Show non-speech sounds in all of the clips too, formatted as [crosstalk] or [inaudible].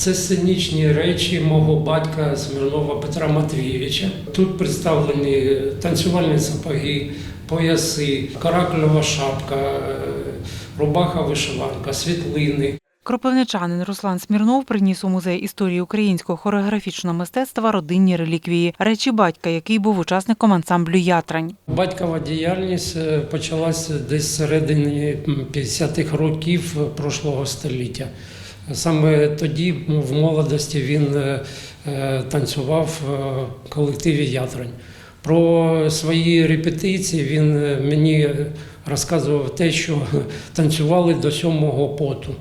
Це сценічні речі мого батька Смірнова Петра Матвійовича. Тут представлені танцювальні сапоги, пояси, каракульова шапка, е, рубаха вишиванка, світлини. Кропивничанин Руслан Смірнов приніс у музей історії українського хореографічного мистецтва родинні реліквії речі батька, який був учасником ансамблю Ятрань. Батькова діяльність е, почалася десь середини м, 50-х років прошлого століття. Саме тоді в молодості він е, е, танцював в колективі Ятрань. Про свої репетиції він е, мені розказував те, що [laughs] танцювали до сьомого поту.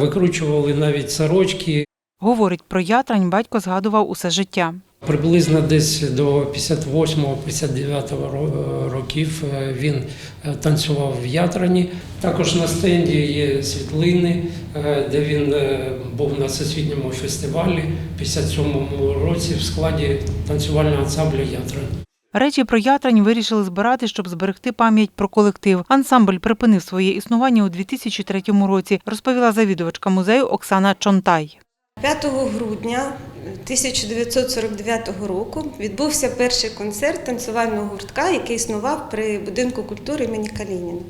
Викручували навіть сорочки, Говорить про Ятрань, батько згадував усе життя. Приблизно десь до 58-59 ро- років е, він е, танцював в Ятрані. Також на стенді є світлини, е, де він е, був на всесвітньому фестивалі в 57-му році в складі танцювального ансамблю Ятрань. Речі про Ятрань вирішили збирати, щоб зберегти пам'ять про колектив. Ансамбль припинив своє існування у 2003 році, розповіла завідувачка музею Оксана Чонтай. 5 грудня 1949 року відбувся перший концерт танцювального гуртка, який існував при будинку культури імені Калініна,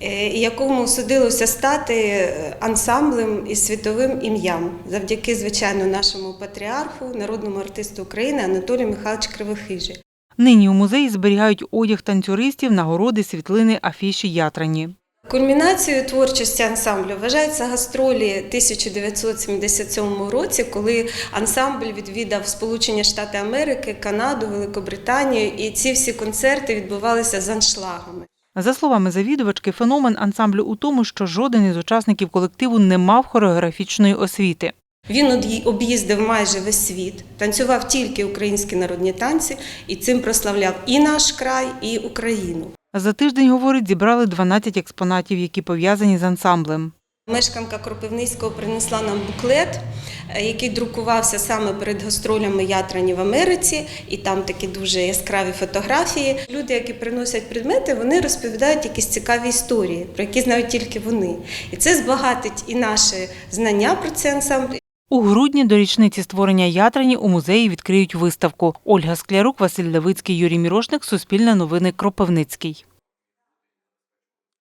е, якому судилося стати ансамблем із світовим ім'ям завдяки, звичайно, нашому патріарху, народному артисту України Анатолію Михайловичу Кривохижі. Нині у музеї зберігають одяг танцюристів, нагороди, світлини, афіші Ятрані. Кульмінацією творчості ансамблю вважаються гастролі 1977 році, коли ансамбль відвідав Сполучені Штати Америки, Канаду, Великобританію, і ці всі концерти відбувалися з аншлагами. За словами завідувачки, феномен ансамблю у тому, що жоден із учасників колективу не мав хореографічної освіти. Він об'їздив майже весь світ, танцював тільки українські народні танці і цим прославляв і наш край, і Україну. За тиждень, говорить, зібрали 12 експонатів, які пов'язані з ансамблем. Мешканка Кропивницького принесла нам буклет, е, який друкувався саме перед гастролями Ятрані в Америці, і там такі дуже яскраві фотографії. Люди, які приносять предмети, вони розповідають якісь цікаві історії, про які знають тільки вони. І це збагатить і наше знання про цей ансамбль, У грудні до річниці створення Ятрані у музеї відкриють виставку. Ольга Склярук, Василь Левицький, Юрій Мірошник, Суспільне новини, Кропивницький.